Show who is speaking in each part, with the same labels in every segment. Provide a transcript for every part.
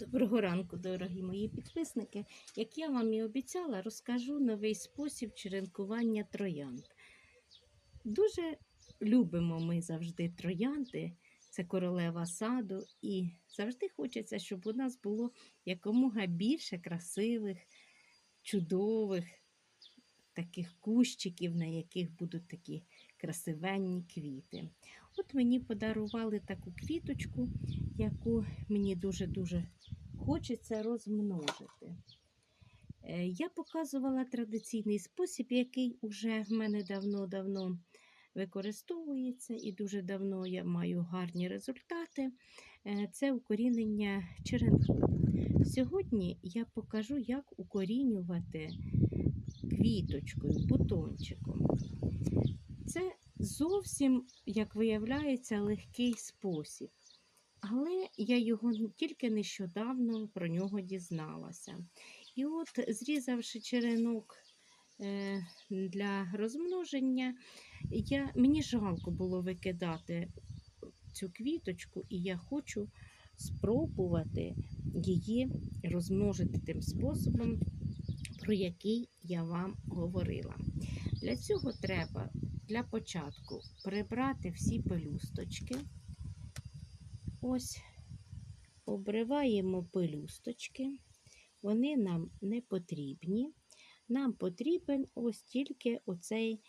Speaker 1: Доброго ранку, дорогі мої підписники. Як я вам і обіцяла, розкажу новий спосіб черенкування троянд. Дуже любимо ми завжди троянди, це королева саду, і завжди хочеться, щоб у нас було якомога більше красивих, чудових таких кущиків, на яких будуть такі красивенні квіти. От мені подарували таку квіточку, яку мені дуже-дуже хочеться розмножити. Е, Я показувала традиційний спосіб, який уже в мене давно-давно використовується, і дуже давно я маю гарні результати. Е, Це укорінення черенку. Сьогодні я покажу, як укорінювати квіточкою, бутончиком. Це зовсім, як виявляється, легкий спосіб. Але я його тільки нещодавно про нього дізналася. І от, зрізавши черенок е, для розмноження, я, мені жалко було викидати цю квіточку, і я хочу спробувати її розмножити тим способом, про який я вам говорила. Для цього треба для початку прибрати всі пелюсточки. Ось обриваємо пелюсточки, вони нам не потрібні. Нам потрібен ось тільки оцей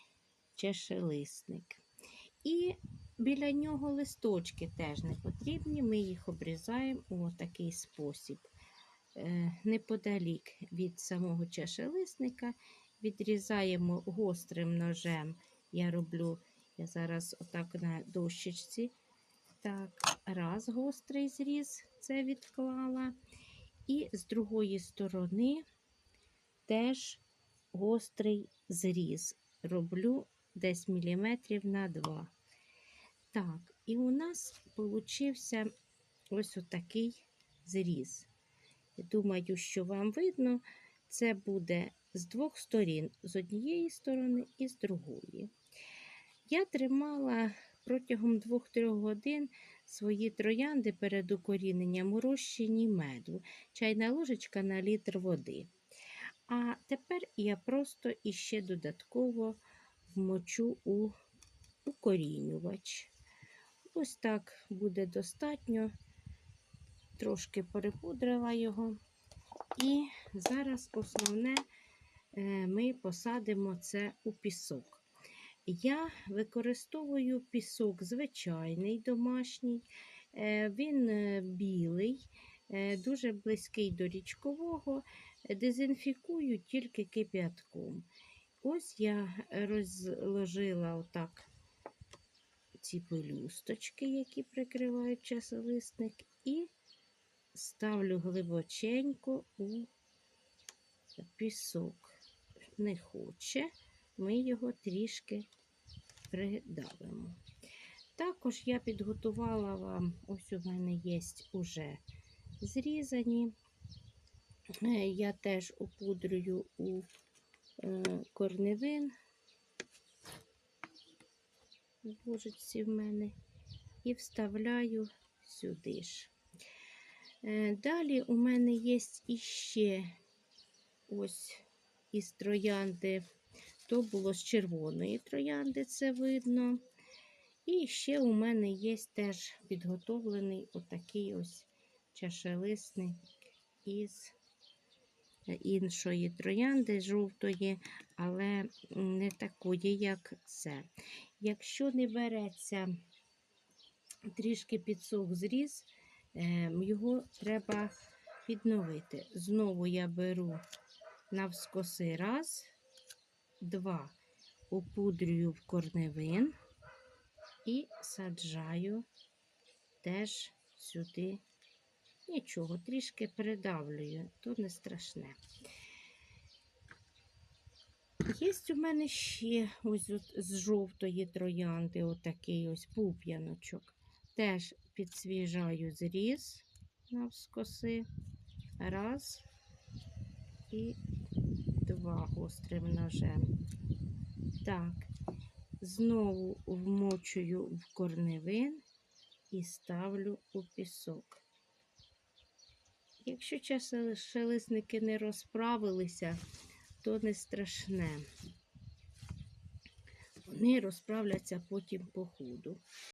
Speaker 1: чешелисник. І біля нього листочки теж не потрібні, ми їх обрізаємо у такий спосіб. Е, Неподалік від самого чешелисника відрізаємо гострим ножем. Я роблю, я зараз отак на дощечці. Так, раз гострий зріз, це відклала. І з другої сторони теж гострий зріз. Роблю десь міліметрів на два. Так, і у нас получився ось отакий зріз. Думаю, що вам видно, це буде з двох сторін, з однієї сторони і з другої. Я тримала протягом 2-3 годин свої троянди перед укоріненням у розчині меду, чайна ложечка на літр води. А тепер я просто іще додатково вмочу у укорінювач. Ось так буде достатньо. Трошки перепудрила його. І зараз основне е, ми посадимо це у пісок. Я використовую пісок звичайний домашній, Е, він е, білий, е, дуже близький до річкового, дезінфікую тільки кип'ятком. Ось я розложила отак ці пелюсточки, які прикривають часолисник, і ставлю глибоченько у пісок. Не хоче, ми його трішки придавимо. Також я підготувала вам, ось у мене є уже зрізані. Е, Я теж опудрюю у е, корневин. В в мене і вставляю сюди ж. Е, Далі у мене є іще ось із троянди, то було з червоної троянди, це видно. І ще у мене є теж підготовлений отакий ось чашелисник із іншої троянди жовтої, але не такої, як це. Якщо не береться трішки підсох зріз, е, його треба відновити. Знову я беру навскоси раз, два, опудрюю в корневин і саджаю теж сюди. Нічого, трішки придавлюю, то не страшне. Є у мене ще ось от з жовтої троянди отакий ось пуп'яночок. Теж підсвіжаю зріз навскоси. Раз і два гострим ножем. Так, знову вмочую в корневин і ставлю у пісок. Якщо шелесники не розправилися, то не страшне. Вони розправляться потім по ходу.